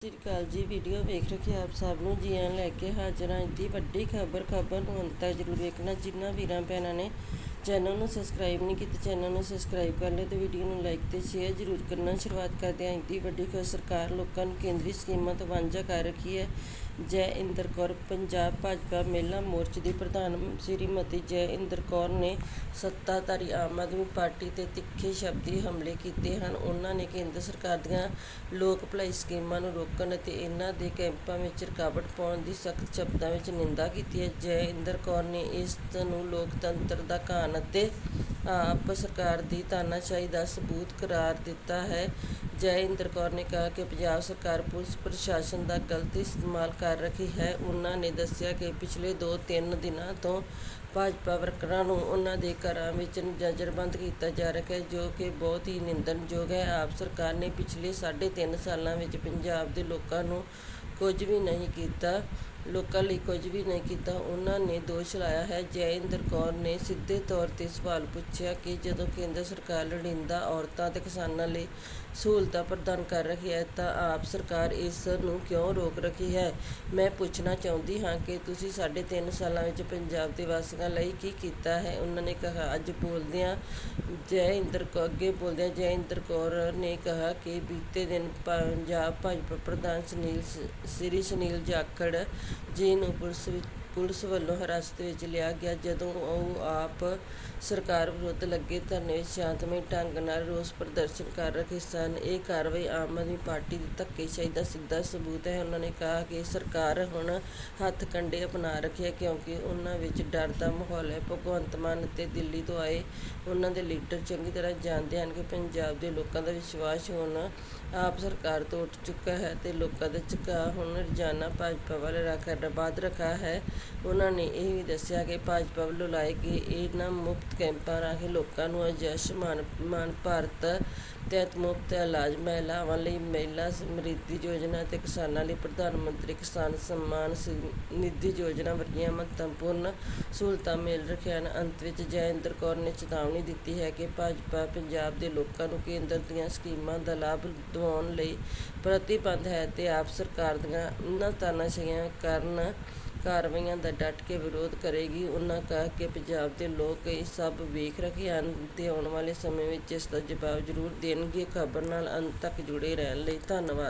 ਸਤਿ ਸ਼੍ਰੀ ਅਕਾਲ ਜੀ ਵੀਡੀਓ ਵੇਖ ਰਹੇ ਆਪ ਸਭ ਨੂੰ, ਜੀ ਆਇਆਂ ਲੈ ਕੇ ਹਾਜ਼ਰ। ਹਾਂ ਦੀ ਵੱਡੀ ਖਬਰ ਖਬਰ ਨੂੰ ਅੰਤ ਤੱਕ ਜ਼ਰੂਰ ਵੇਖਣਾ, ਜਿਨ੍ਹਾਂ ਵੀਰਾਂ, ਭੈਣਾਂ ਨੇ ਚੈਨਲ ਨੂੰ ਸਬਸਕ੍ਰਾਈਬ ਨਹੀਂ ਕੀਤਾ ਚੈਨਲ ਨੂੰ ਸਬਸਕ੍ਰਾਈਬ ਕਰ ਲਿਓ ਤੇ ਵੀਡੀਓ ਨੂੰ ਲਾਈਕ ਤੇ ਸ਼ੇਅਰ ਜ਼ਰੂਰ ਕਰਨਾ। ਸ਼ੁਰੂਆਤ ਕਰਦੇ ਹਾਂ ਦੀ ਵੱਡੀ ਖਬਰ ਸਰਕਾਰ ਲੋਕਾਂ ਨੂੰ ਕੇਂਦਰੀ ਸਕੀਮਾਂ ਤੋਂ ਵਾਂਝਾ ਕਰ ਰੱਖੀ ਹੈ। ਜੈ ਇੰਦਰ ਕੌਰ, ਪੰਜਾਬ ਭਾਜਪਾ ਮਹਿਲਾ ਮੋਰਚੇ ਦੀ ਪ੍ਰਧਾਨ ਸ਼੍ਰੀਮਤੀ ਜੈ ਇੰਦਰ ਕੌਰ ਨੇ ਸੱਤਾਧਾਰੀ ਆਮ ਆਦਮੀ ਪਾਰਟੀ ਤੇ ਤਿੱਖੇ ਸ਼ਬਦੀ ਹਮਲੇ ਕੀਤੇ ਹਨ। ਉਹਨਾਂ ਨੇ ਕੇਂਦਰ ਸਰਕਾਰ ਦੀਆਂ ਲੋਕ ਭਲਾਈ ਸਕੀਮਾਂ ਨੂੰ ਰੋਕਣ ਅਤੇ ਇਹਨਾਂ ਦੇ ਕੈਂਪਾਂ ਵਿੱਚ ਰੁਕਾਵਟ ਪਾਉਣ ਦੀ ਸਖਤ ਸ਼ਬਦਾਂ ਵਿੱਚ ਨਿੰਦਾ ਕੀਤੀ ਹੈ। ਜੈ ਇੰਦਰ ਕੌਰ ਨੇ ਇਸ ਨੂੰ ਲੋਕਤੰਤਰ ਦਾ ਘਾਣ ਅਤੇ ਆਪ ਸਰਕਾਰ ਦੀ ਤਾਨਾਸ਼ਾਹੀ ਦਾ ਸਬੂਤ ਕਰਾਰ ਦਿੱਤਾ ਹੈ। ਜੈ ਇੰਦਰ ਕੌਰ ਨੇ ਕਿਹਾ ਕਿ ਪੰਜਾਬ ਸਰਕਾਰ ਪੁਲਿਸ ਪ੍ਰਸ਼ਾਸਨ ਦਾ ਗਲਤ ਇਸਤੇਮਾਲ ਕਰ ਰਹੀ ਹੈ। ਉਹਨਾਂ ਨੇ ਦੱਸਿਆ ਕਿ ਪਿਛਲੇ 2-3 ਦਿਨਾਂ ਤੋਂ ਭਾਜਪਾ ਵਰਕਰਾਂ ਨੂੰ ਉਹਨਾਂ ਦੇ ਘਰਾਂ ਵਿੱਚ ਨਜ਼ਰਬੰਦ ਕੀਤਾ ਜਾ ਰਿਹਾ ਹੈ, ਜੋ ਕਿ ਬਹੁਤ ਹੀ ਨਿੰਦਣਯੋਗ ਹੈ। ਆਪ ਸਰਕਾਰ ਨੇ ਪਿਛਲੇ 3.5 ਸਾਲਾਂ ਵਿੱਚ ਪੰਜਾਬ ਦੇ ਲੋਕਾਂ ਨੂੰ ਕੁਝ ਵੀ ਨਹੀਂ ਕੀਤਾ। ਲੋਕਾਂ ਲਈ ਕੁਝ ਵੀ ਨਹੀਂ ਕੀਤਾ, ਉਹਨਾਂ ਨੇ ਦੋਸ਼ ਲਾਇਆ ਹੈ। ਜੈ ਇੰਦਰ ਕੌਰ ਨੇ ਸਿੱਧੇ ਤੌਰ ਤੇ ਸਵਾਲ ਪੁੱਛਿਆ ਕਿ ਜਦੋਂ ਕੇਂਦਰ ਸਰਕਾਰ ਲੋੜੀਂਦਾ ਔਰਤਾਂ ਅਤੇ ਕਿਸਾਨਾਂ ਲਈ ਸਹੂਲਤਾਂ ਪ੍ਰਦਾਨ ਕਰ ਰਹੀ ਹੈ, ਤਾਂ ਆਪ ਸਰਕਾਰ ਇਸ ਨੂੰ ਕਿਉਂ ਰੋਕ ਰਹੀ ਹੈ? ਮੈਂ ਪੁੱਛਣਾ ਚਾਹੁੰਦੀ ਹਾਂ ਕਿ ਤੁਸੀਂ ਸਾਢੇ ਤਿੰਨ ਸਾਲਾਂ ਵਿੱਚ ਪੰਜਾਬ ਦੇ ਵਾਸੀਆਂ ਲਈ ਕੀ ਕੀਤਾ ਹੈ? ਉਹਨਾਂ ਨੇ ਕਿਹਾ, ਅੱਜ ਬੋਲਦਿਆਂ ਜੈ ਇੰਦਰ ਕੌਰ, ਅੱਗੇ ਬੋਲਦਿਆਂ ਜੈ ਇੰਦਰ ਕੌਰ ਨੇ ਕਿਹਾ ਕਿ ਬੀਤੇ ਦਿਨ ਪੰਜਾਬ ਭਾਜਪਾ ਪ੍ਰਧਾਨ ਸੁਨੀਲ ਸ- ਸ੍ਰੀ ਸੁਨੀਲ ਜਾਖੜ ਜੀ ਨੂੰ ਪੁਲਿਸ ਵਿੱਚ ਪੁਲਿਸ ਵੱਲੋਂ ਹਿਰਾਸਤ ਵਿੱਚ ਲਿਆ ਗਿਆ। ਜਦੋਂ ਉਹ ਆਪ ਸਰਕਾਰ ਵਿਰੁੱਧ ਲੱਗੇ ਧਰਨੇ ਵਿੱਚ ਸ਼ਾਂਤਮਈ ਢੰਗ ਨਾਲ ਰੋਸ ਪ੍ਰਦਰਸ਼ਨ ਕਰ ਰਹੇ ਸਨ। ਇਹ ਕਾਰਵਾਈ ਆਮ ਆਦਮੀ ਪਾਰਟੀ ਦੀ ਧੱਕੇਸ਼ਾਹੀ ਦਾ ਸਿੱਧਾ ਸਬੂਤ ਹੈ। ਉਹਨਾਂ ਨੇ ਕਿਹਾ ਕਿ ਸਰਕਾਰ ਹੁਣ ਹੱਥ ਕੰਡੇ ਅਪਣਾ ਰੱਖੀ ਹੈ ਕਿਉਂਕਿ ਉਹਨਾਂ ਵਿੱਚ ਡਰ ਦਾ ਮਾਹੌਲ ਹੈ। ਭਗਵੰਤ ਮਾਨ ਅਤੇ ਦਿੱਲੀ ਤੋਂ ਆਏ ਉਹਨਾਂ ਦੇ ਲੀਡਰ ਚੰਗੀ ਤਰ੍ਹਾਂ ਜਾਣਦੇ ਹਨ ਕਿ ਪੰਜਾਬ ਦੇ ਲੋਕਾਂ ਦਾ ਵਿਸ਼ਵਾਸ ਹੁਣ ਆਪ ਸਰਕਾਰ ਤੋਂ ਉੱਠ ਚੁੱਕਾ ਹੈ ਤੇ ਲੋਕਾਂ ਦਾ ਝੁਕਾਅ ਹੁਣ ਰੋਜ਼ਾਨਾ ਭਾਜਪਾ ਵੱਲ ਰੱਖ ਬਾਅਦ ਰੱਖਾ ਹੈ। ਉਨ੍ਹਾਂ ਨੇ ਇਹ ਵੀ ਦੱਸਿਆ ਕਿ ਭਾਜਪਾ ਵੱਲੋਂ ਲਾਏ ਗਏ ਇਹਨਾਂ ਮੁਫਤ ਕੈਂਪਾਂ ਰਾਹੀਂ ਲੋਕਾਂ ਨੂੰ ਆਯੁਸ਼ਮਾਨ ਮਾਨ ਭਾਰਤ ਤਹਿਤ ਮੁਫਤ ਇਲਾਜ ਮਹਿਲਾਵਾਂ ਲਈ ਮਹਿਲਾ ਸਮਰਿੱਧੀ ਯੋਜਨਾ ਤੇ ਕਿਸਾਨਾਂ ਲਈ ਪ੍ਰਧਾਨ ਮੰਤਰੀ ਕਿਸਾਨ ਸਨਮਾਨ ਨਿਧੀ ਯੋਜਨਾ ਵਰਗੀਆਂ ਮਹੱਤਵਪੂਰਨ ਸਹੂਲਤਾਂ ਮਿਲ ਰਹੀਆਂ ਹਨ। ਅੰਤ ਵਿੱਚ ਜੈ ਇੰਦਰ ਕੌਰ ਨੇ ਚੇਤਾਵਨੀ ਦਿੱਤੀ ਹੈ ਕਿ ਭਾਜਪਾ ਪੰਜਾਬ ਦੇ ਲੋਕਾਂ ਨੂੰ ਕੇਂਦਰ ਦੀਆਂ ਸਕੀਮਾਂ ਦਾ ਲਾਭ ਦਿਵਾਉਣ ਲਈ ਪ੍ਰਤੀਬੱਧ ਹੈ ਤੇ ਆਪ ਸਰਕਾਰ ਦੀਆਂ ਇਹਨਾਂ ਤਾਨਾਸ਼ਾਹੀਆਂ ਕਰਨ ਕਾਰਵਾਈਆਂ ਦਾ ਡਟ ਕੇ ਵਿਰੋਧ ਕਰੇਗੀ। ਉਹਨਾਂ ਕਿਹਾ ਕਿ ਪੰਜਾਬ ਦੇ ਲੋਕ ਇਹ ਸਭ ਵੇਖ ਰਹੇ ਹਨ ਤੇ ਆਉਣ ਵਾਲੇ ਸਮੇਂ ਵਿੱਚ ਇਸ ਦਾ ਜਵਾਬ ਜ਼ਰੂਰ ਦੇਣਗੇ। ਖਬਰ ਨਾਲ ਅੰਤ ਤੱਕ ਜੁੜੇ ਰਹਿਣ ਲਈ ਧੰਨਵਾਦ।